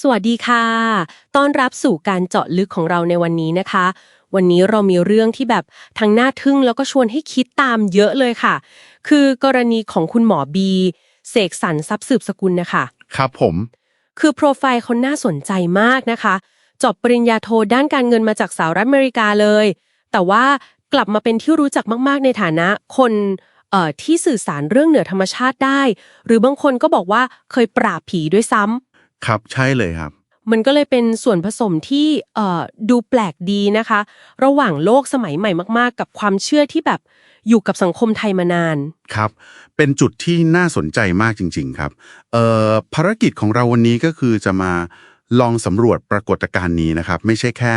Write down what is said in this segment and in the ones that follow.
สวัสดีค่ะ ต้อนรับสู่การเจาะลึกของเราในวันนี้นะคะ วันนี้เรามีเรื่องที่แบบทั้งน่าทึ่งแล้วก็ชวนให้คิดตามเยอะเลยค่ะ คือกรณีของคุณหมอบีเสกสรรทรัพย์สืบสกุลนะคะ ครับผม คือโปรไฟล์เขาน่าสนใจมากนะคะจบปริญญาโทด้านการเงินมาจากสหรัฐอเมริกาเลย แต่ว่ากลับมาเป็นที่รู้จักมาก ๆ ในฐานะคนเอ่อที่สื่อสารเรื่องเหนือธรรมชาติได้ หรือบางคนก็บอกว่าเคยปราบผีด้วยซ้ำ ครับใช่เลยครับ มันก็เลยเป็นส่วนผสมที่เอ่อดูแปลกดีนะคะ ระหว่างโลกสมัยใหม่มากๆ กับความเชื่อที่แบบอยู่กับสังคมไทยมานาน ครับ เป็นจุดที่น่าสนใจมากจริง ๆ ครับเอ่อภารกิจของเราวันนี้ก็คือจะมาลองสำรวจปรากฏการณ์นี้นะครับ ไม่ใช่แค่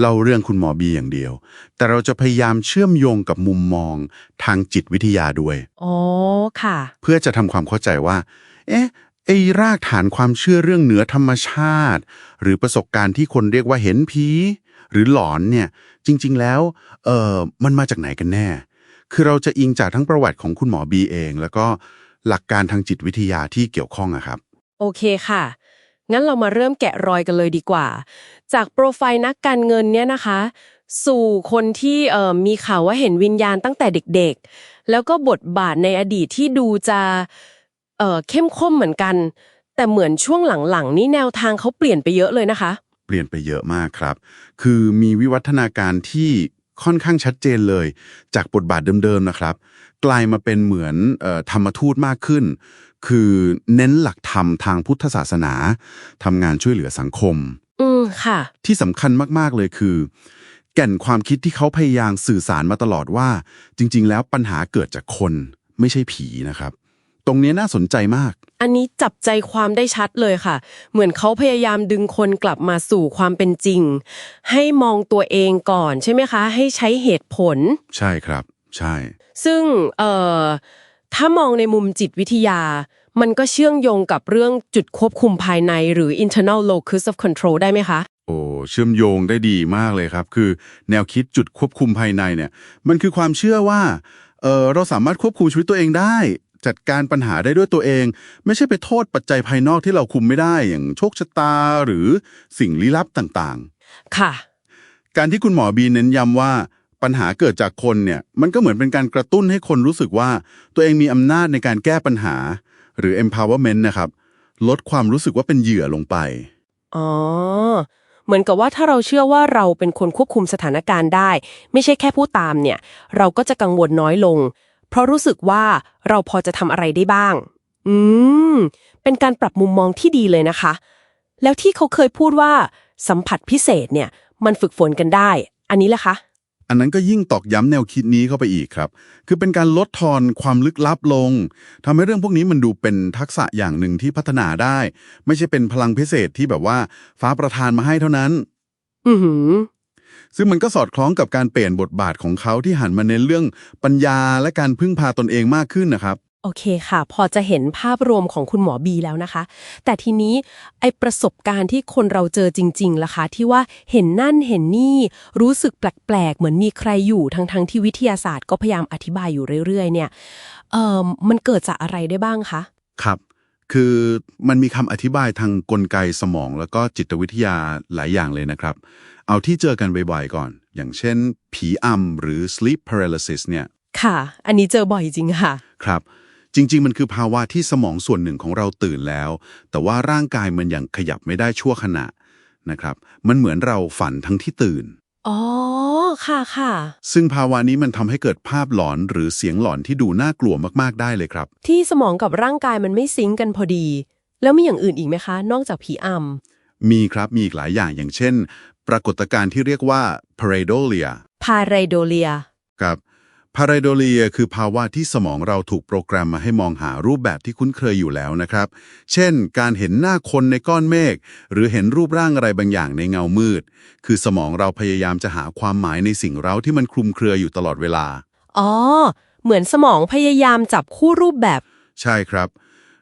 เล่าเรื่องคุณหมอบีอย่างเดียว แต่เราจะพยายามเชื่อมโยงกับมุมมองทางจิตวิทยาด้วย อ๋อค่ะ เพื่อจะทำความเข้าใจว่า เอ๊ะ ไอ้รากฐานความเชื่อเรื่องเหนือธรรมชาติ หรือประสบการณ์ที่คนเรียกว่าเห็นผีหรือหลอนเนี่ยจริง ๆ แล้วเออมันมาจากไหนกันแน่ คือเราจะอิงจากทั้งประวัติของคุณหมอบีเอง แล้วก็หลักการทางจิตวิทยาที่เกี่ยวข้องอะครับ โอเคค่ะ งั้นเรามาเริ่มแกะรอยกันเลยดีกว่า จากโปรไฟล์นักการเงินเนี่ยนะคะ สู่คนที่เอ่อมีข่าวว่าเห็นวิญญาณตั้งแต่เด็กๆ แล้วก็บทบาทในอดีตที่ดูจะ เอ่อเข้มข้นเหมือนกัน แต่เหมือนช่วงหลังๆนี่แนวทางเขาเปลี่ยนไปเยอะเลยนะคะ เปลี่ยนไปเยอะมากครับ คือมีวิวัฒนาการที่ค่อนข้างชัดเจนเลย จากบทบาทเดิมๆนะครับ กลายมาเป็นเหมือนเออธรรมทูตมากขึ้น คือเน้นหลักธรรมทางพุทธศาสนาทำงานช่วยเหลือสังคม อืมค่ะ ที่สำคัญมากๆเลยคือ แก่นความคิดที่เขาพยายามสื่อสารมาตลอดว่า จริง ๆ แล้วปัญหาเกิดจากคนไม่ใช่ผีนะครับ ตรงนี้น่าสนใจมาก อันนี้จับใจความได้ชัดเลยค่ะ เหมือนเขาพยายามดึงคนกลับมาสู่ความเป็นจริง ให้มองตัวเองก่อนใช่ไหมคะ ให้ใช้เหตุผล ใช่ครับ ใช่ ซึ่งเอ่อถ้ามองในมุมจิตวิทยา มันก็เชื่อมโยงกับเรื่องจุดควบคุมภายในหรือ internal locus of control ได้ไหมคะ โอ้เชื่อมโยงได้ดีมากเลยครับ คือแนวคิดจุดควบคุมภายในเนี่ย มันคือความเชื่อว่าเออเราสามารถควบคุมชีวิตตัวเองได้ จัดการปัญหาได้ด้วยตัวเอง ไม่ใช่ไปโทษปัจจัยภายนอกที่เราคุมไม่ได้อย่างโชคชะตาหรือสิ่งลี้ลับต่างค่ะๆการที่คุณหมอบีเน้นย้ำว่าปัญหาเกิดจากคนเนี่ยมันก็เหมือนเป็นการกระตุ้นให้คนรู้สึกว่าตัวเองมีอำนาจในการแก้ปัญหา หรือ empowerment นะครับ ลดความรู้สึกว่าเป็นเหยื่อลงไป อ๋อ เหมือนกับว่าถ้าเราเชื่อว่าเราเป็นคนควบคุมสถานการณ์ได้ ไม่ใช่แค่ผู้ตามเนี่ย เราก็จะกังวลน้อยลง เพราะรู้สึกว่าเราพอจะทำอะไรได้บ้าง อืม เป็นการปรับมุมมองที่ดีเลยนะคะ แล้วที่เขาเคยพูดว่า สัมผัสพิเศษเนี่ย มันฝึกฝนกันได้ อันนี้แหละคะ อันนั้นก็ยิ่งตอกย้ำแนวคิดนี้เข้าไปอีกครับ คือเป็นการลดทอนความลึกลับลงทำให้เรื่องพวกนี้มันดูเป็นทักษะอย่างหนึ่งที่พัฒนาได้ ไม่ใช่เป็นพลังพิเศษที่แบบว่า ฟ้าประทานมาให้เท่านั้น อือหือ ซึ่งมันก็สอดคล้องกับการเปลี่ยนบทบาทของเขาที่หันมาเน้นเรื่องปัญญาและการพึ่งพาตนเองมากขึ้นนะครับ โอเคค่ะ พอจะเห็นภาพรวมของคุณหมอบีแล้วนะคะ แต่ทีนี้ไอประสบการณ์ที่คนเราเจอจริงๆล่ะคะ ที่ว่าเห็นนั่นเห็นนี่ รู้สึกแปลกๆ เหมือนมีใครอยู่ทั้งๆทที่วิทยาศาสตร์ก็พยายามอธิบายอยู่เรื่อยๆ เนี่ยเอ่อมันเกิดจากอะไรได้บ้างคะ ครับ คือมันมีคำอธิบายทางกลไกสมอง แล้วก็จิตวิทยาหลายอย่างเลยนะครับ เอาที่เจอกันบ่อยๆก่อน อย่างเช่น ผีอำหรือ sleep paralysis เนี่ยค่ะ อันนี้เจอบ่อยจริงค่ะ ครับ จริง ๆ มันคือภาวะที่สมองส่วนหนึ่งของเราตื่นแล้ว แต่ว่าร่างกายมันยังขยับไม่ได้ชั่วขณะนะครับ มันเหมือนเราฝันทั้งที่ตื่น อ๋อ ค่ะค่ะ ซึ่งภาวะนี้มันทำให้เกิดภาพหลอนหรือเสียงหลอนที่ดูน่ากลัวมากๆได้เลยครับ ที่สมองกับร่างกายมันไม่ซิงก์กันพอดี แล้วมีอย่างอื่นอีกไหมคะ นอกจากผีอำมีครับมีอีกหลายอย่างอย่างเช่น ปรากฏการณ์ที่เรียกว่า pareidolia พาไรโดเลีย ครับ pareidolia คือภาวะที่สมองเราถูกโปรแกรมมาให้มองหารูปแบบที่คุ้นเคยอยู่แล้วนะครับ เช่น การเห็นหน้าคนในก้อนเมฆหรือเห็นรูปร่างอะไรบางอย่างในเงามืด คือสมองเราพยายามจะหาความหมายในสิ่งเร้าที่มันคลุมเครืออยู่ตลอดเวลา อ๋อ เหมือนสมองพยายามจับคู่รูปแบบ ใช่ครับ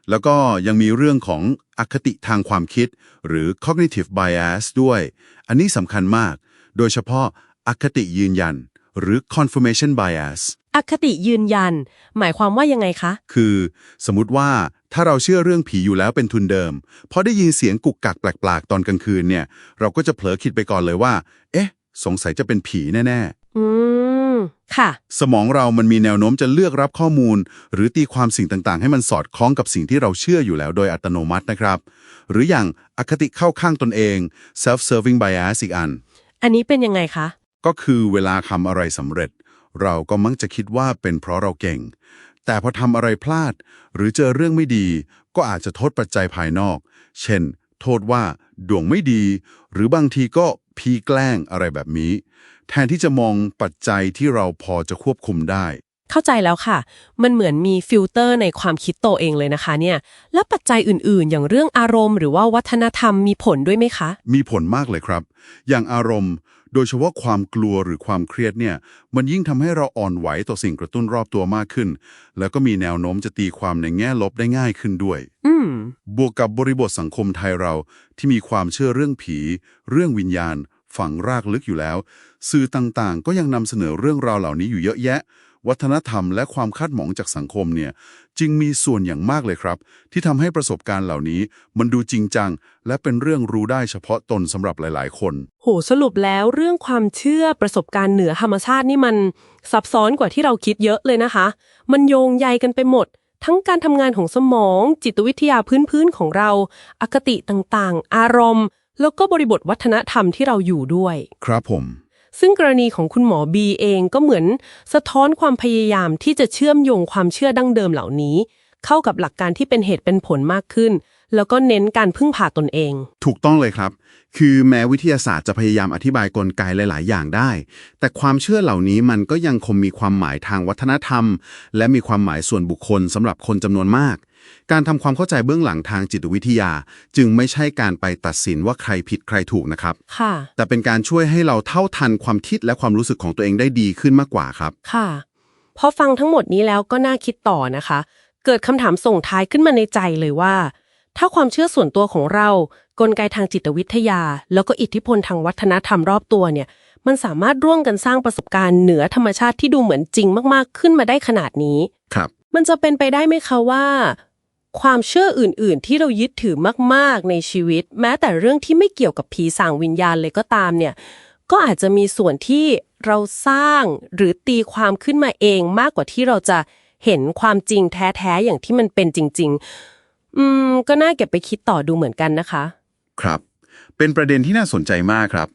แล้วก็ยังมีเรื่องของอคติทางความคิด หรือ cognitive bias ด้วย อันนี้สำคัญมาก โดยเฉพาะอคติยืนยัน หรือ confirmation bias อคติยืนยัน หมายความว่ายังไงคะ คือ สมมุติว่าถ้าเราเชื่อเรื่องผีอยู่แล้วเป็นทุนเดิมพอได้ยินเสียงกุกกักแปลกๆ ตอนกลางคืนเนี่ย เราก็จะเผลอคิดไปก่อนเลยว่า เอ๊ะ สงสัยจะเป็นผีแน่อืม ค่ะๆสมองเรามันมีแนวโน้มจะเลือกรับข้อมูล หรือตีความสิ่งต่างๆ ให้มันสอดคล้องกับสิ่งที่เราเชื่ออยู่แล้วโดยอัตโนมัตินะครับ หรืออย่างอคติเข้าข้างตนเอง self-serving bias อีกอัน อันนี้เป็นยังไงคะ ก็คือเวลาทำอะไรสำเร็จ เราก็มักจะคิดว่าเป็นเพราะเราเก่ง แต่พอทำอะไรพลาด หรือเจอเรื่องไม่ดี ก็อาจจะโทษปัจจัยภายนอก เช่น โทษว่าดวงไม่ดี หรือบางทีก็พีแกล้งอะไรแบบนี้ แทนที่จะมองปัจจัยที่เราพอจะควบคุมได้ เข้าใจแล้วค่ะ มันเหมือนมีฟิลเตอร์ในความคิดตัวเองเลยนะคะเนี่ย แล้วปัจจัยอื่นๆ อย่างเรื่องอารมณ์ หรือว่าวัฒนธรรมมีผลด้วยไหมคะ มีผลมากเลยครับ อย่างอารมณ์ โดยเฉพาะความกลัวหรือความเครียดเนี่ย มันยิ่งทำให้เราอ่อนไหวต่อสิ่งกระตุ้นรอบตัวมากขึ้น แล้วก็มีแนวโน้มจะตีความในแง่ลบได้ง่ายขึ้นด้วย อืมบวกกับบริบทสังคมไทยเราที่มีความเชื่อเรื่องผี เรื่องวิญญาณ ฝังรากลึกอยู่แล้ว สื่อต่างๆ ก็ยังนำเสนอเรื่องราวเหล่านี้อยู่เยอะแยะ วัฒนธรรมและความคาดหมองจากสังคมเนี่ยจึงมีส่วนอย่างมากเลยครับ ที่ทำให้ประสบการณ์เหล่านี้ มันดูจริงจัง และเป็นเรื่องรู้ได้เฉพาะตนสำหรับหลาย ๆ คน โหสรุปแล้วเรื่องความเชื่อประสบการณ์เหนือธรรมชาตินี่มันซับซ้อนกว่าที่เราคิดเยอะเลยนะคะ มันโยงใยกันไปหมดทั้งการทำงานของสมอง จิตวิทยาพื้นๆของเรา อคติต่างๆ อารมณ์ แล้วก็บริบทวัฒนธรรมที่เราอยู่ด้วย ครับผม ซึ่งกรณีของคุณหมอบีเองก็เหมือนสะท้อนความพยายามที่จะเชื่อมโยงความเชื่อดั้งเดิมเหล่านี้ เข้ากับหลักการที่เป็นเหตุเป็นผลมากขึ้น แล้วก็เน้นการพึ่งพาตนเอง ถูกต้องเลยครับ คือแม้วิทยาศาสตร์จะพยายามอธิบายกลไกหลาย ๆ อย่างได้ แต่ความเชื่อเหล่านี้มันก็ยังคงมีความหมายทางวัฒนธรรม และมีความหมายส่วนบุคคลสำหรับคนจำนวนมาก การทำความเข้าใจเบื้องหลังทางจิตวิทยา จึงไม่ใช่การไปตัดสินว่าใครผิดใครถูกนะครับ ค่ะ แต่เป็นการช่วยให้เราเท่าทันความคิดและความรู้สึกของตัวเองได้ดีขึ้นมากกว่าครับ ค่ะ พอฟังทั้งหมดนี้แล้วก็น่าคิดต่อนะคะ เกิดคำถามส่งท้ายขึ้นมาในใจเลยว่า ถ้าความเชื่อส่วนตัวของเรา กลไกทางจิตวิทยา แล้วก็อิทธิพลทางวัฒนธรรมรอบตัวเนี่ย มันสามารถร่วมกันสร้างประสบการณ์เหนือธรรมชาติที่ดูเหมือนจริงมากๆ ขึ้นมาได้ขนาดนี้ ครับ มันจะเป็นไปได้ไหมคะว่า ความเชื่ออื่น ๆ ที่เรายึดถือมาก ๆ ในชีวิต แม้แต่เรื่องที่ไม่เกี่ยวกับผีสางวิญญาณเลยก็ตามเนี่ย ก็อาจจะมีส่วนที่เราสร้างหรือตีความขึ้นมาเองมากกว่าที่เราจะเห็นความจริงแท้ๆอย่างที่มันเป็นจริง ๆ อืม ก็น่าเก็บไปคิดต่อดูเหมือนกันนะคะ ครับ เป็นประเด็นที่น่าสนใจมากครับ